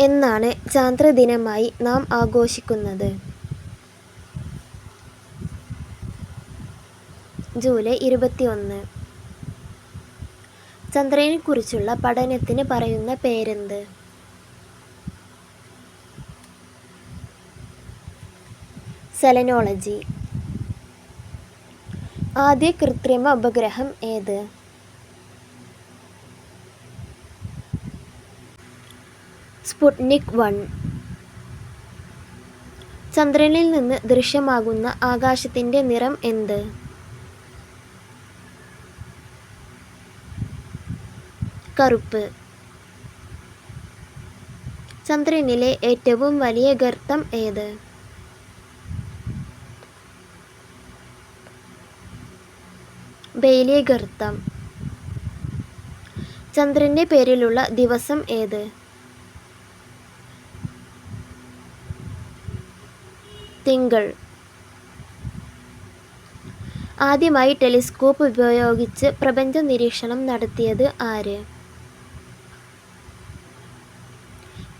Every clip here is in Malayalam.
എന്നാണ് ചാന്ദ്രദിനമായി നാം ആഘോഷിക്കുന്നത്? ജൂലൈ ഇരുപത്തിയൊന്ന്. ചന്ദ്രനെക്കുറിച്ചുള്ള പഠനത്തിന് പറയുന്ന പേരെന്ത്? സെലനോളജി. ആദ്യ കൃത്രിമ ഉപഗ്രഹം ഏത്? Sputnik one. ചന്ദ്രനിൽ നിന്ന് ദൃശ്യമാകുന്ന ആകാശത്തിന്റെ നിറം എന്ത്? കറുപ്പ്. ചന്ദ്രനിലെ ഏറ്റവും വലിയ ഗർത്തം ഏത്? ബെയ്ലി ഗർത്തം. ചന്ദ്രന്റെ പേരിലുള്ള ദിവസം ഏത്? തിങ്കൾ. ആദ്യമായി ടെലിസ്കോപ്പ് ഉപയോഗിച്ച് പ്രപഞ്ച നിരീക്ഷണം നടത്തിയത് ആര്?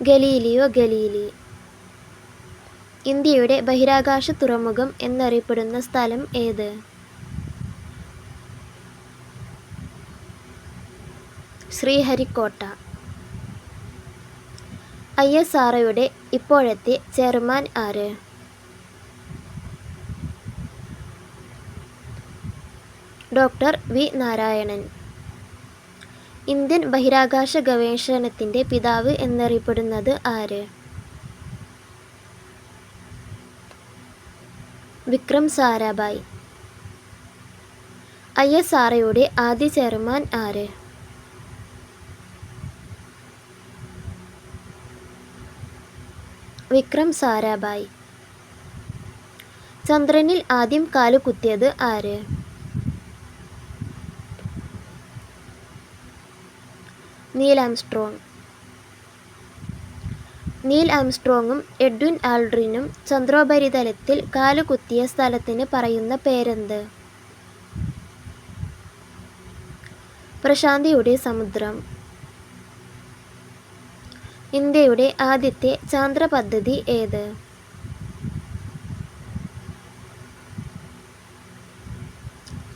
Galileo Galilei. ഇന്ത്യയുടെ ബഹിരാകാശ തുറമുഖം എന്നറിയപ്പെടുന്ന സ്ഥലം ഏത്? Sriharikota. I. S. R. O. ഇപ്പോഴത്തെ ചെയർമാൻ ആര്? ഡോ. വി. നാരായണൻ. ഇന്ത്യൻ ബഹിരാകാശ ഗവേഷണത്തിന്റെ പിതാവ് എന്നറിയപ്പെടുന്നത് ആര്? Vikram Sarabhai. I. S. R. O. ആദ്യ ചെയർമാൻ ആര്? വിക്രം സാരാഭായ്. ചന്ദ്രനിൽ ആദ്യം കാലുകുത്തിയത് ആര്? Neil Armstrong. നീൽ ആംസ്ട്രോങ്ങും എഡ്വിൻ ആൽഡ്രിനും ചന്ദ്രോപരിതലത്തിൽ കാലുകുത്തിയ സ്ഥലത്തിന് പറയുന്ന പേരെന്ത്? പ്രശാന്തിയുടെ സമുദ്രം. ഇന്ത്യയുടെ ആദ്യത്തെ ചാന്ദ്ര പദ്ധതി ഏത്?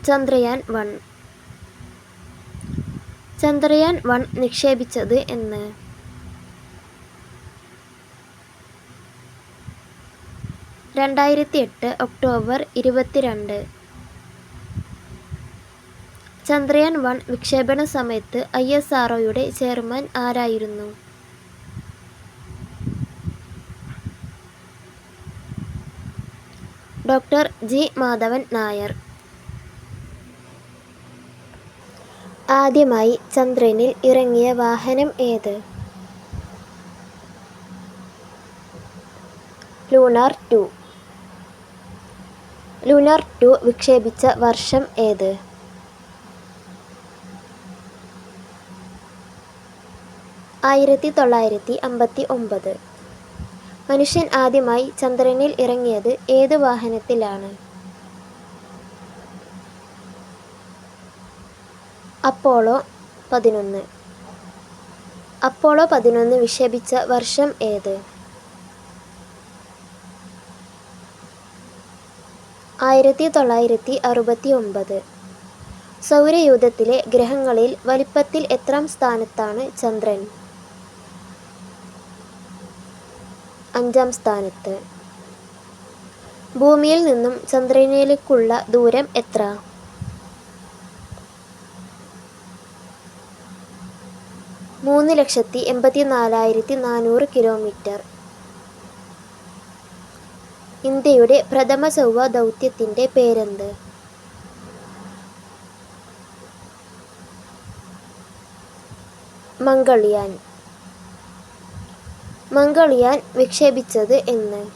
ചന്ദ്രയാൻ വൺ. ചന്ദ്രയാൻ വൺ നിക്ഷേപിച്ചത് എന്ന്? രണ്ടായിരത്തി എട്ട് ഒക്ടോബർ ഇരുപത്തിരണ്ട്. ചന്ദ്രയാൻ വൺ വിക്ഷേപണ സമയത്ത് ഐ. എസ്. ആർ. ചെയർമാൻ ആരായിരുന്നു? Doctor G. മാധവൻ നായർ. ആദ്യമായി ചന്ദ്രനിൽ ഇറങ്ങിയ വാഹനം ഏത്? Lunar two. ലൂണാർ ടു വിക്ഷേപിച്ച വർഷം ഏത്? ആയിരത്തി തൊള്ളായിരത്തി അമ്പത്തി ഒമ്പത് മനുഷ്യൻ ആദ്യമായി ചന്ദ്രനിൽ ഇറങ്ങിയത് ഏത് വാഹനത്തിലാണ്? അപ്പോളോ പതിനൊന്ന്. അപ്പോളോ പതിനൊന്ന് വിക്ഷേപിച്ച വർഷം ഏത്? ആയിരത്തി തൊള്ളായിരത്തി അറുപത്തി ഒമ്പത് സൗരയൂഥത്തിലെ ഗ്രഹങ്ങളിൽ വലിപ്പത്തിൽ എത്രാം സ്ഥാനത്താണ് ചന്ദ്രൻ? അഞ്ചാം സ്ഥാനത്ത്. ഭൂമിയിൽ നിന്നും ചന്ദ്രനിലേക്കുള്ള ദൂരം എത്ര? മൂന്ന് ലക്ഷത്തി എൺപത്തി നാലായിരത്തി നാനൂറ് കിലോമീറ്റർ. ഇന്ത്യയുടെ പ്രഥമ സൗവ ദൗത്യത്തിന്റെ പേരെന്ത്? മംഗൾയാൻ. മംഗൾയാൻ വിക്ഷേപിച്ചത് എന്ന്?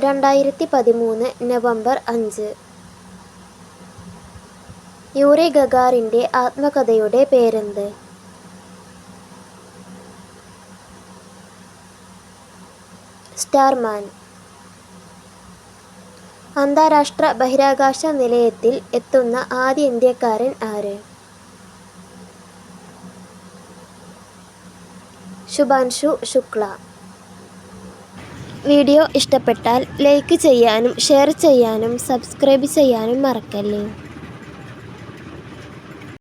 രണ്ടായിരത്തി പതിമൂന്ന് നവംബർ അഞ്ച്. യൂറി ഗഗാറിന്റെ ആത്മകഥയുടെ പേരെന്ത്? സ്റ്റാർമാൻ. അന്താരാഷ്ട്ര ബഹിരാകാശ നിലയത്തിൽ എത്തുന്ന ആദ്യ ഇന്ത്യക്കാരൻ ആര്? ശുഭാൻഷു ശുക്ല. വീഡിയോ ഇഷ്ടപ്പെട്ടാൽ ലൈക്ക് ചെയ്യാനും ഷെയർ ചെയ്യാനും സബ്സ്ക്രൈബ് ചെയ്യാനും മറക്കല്ലേ.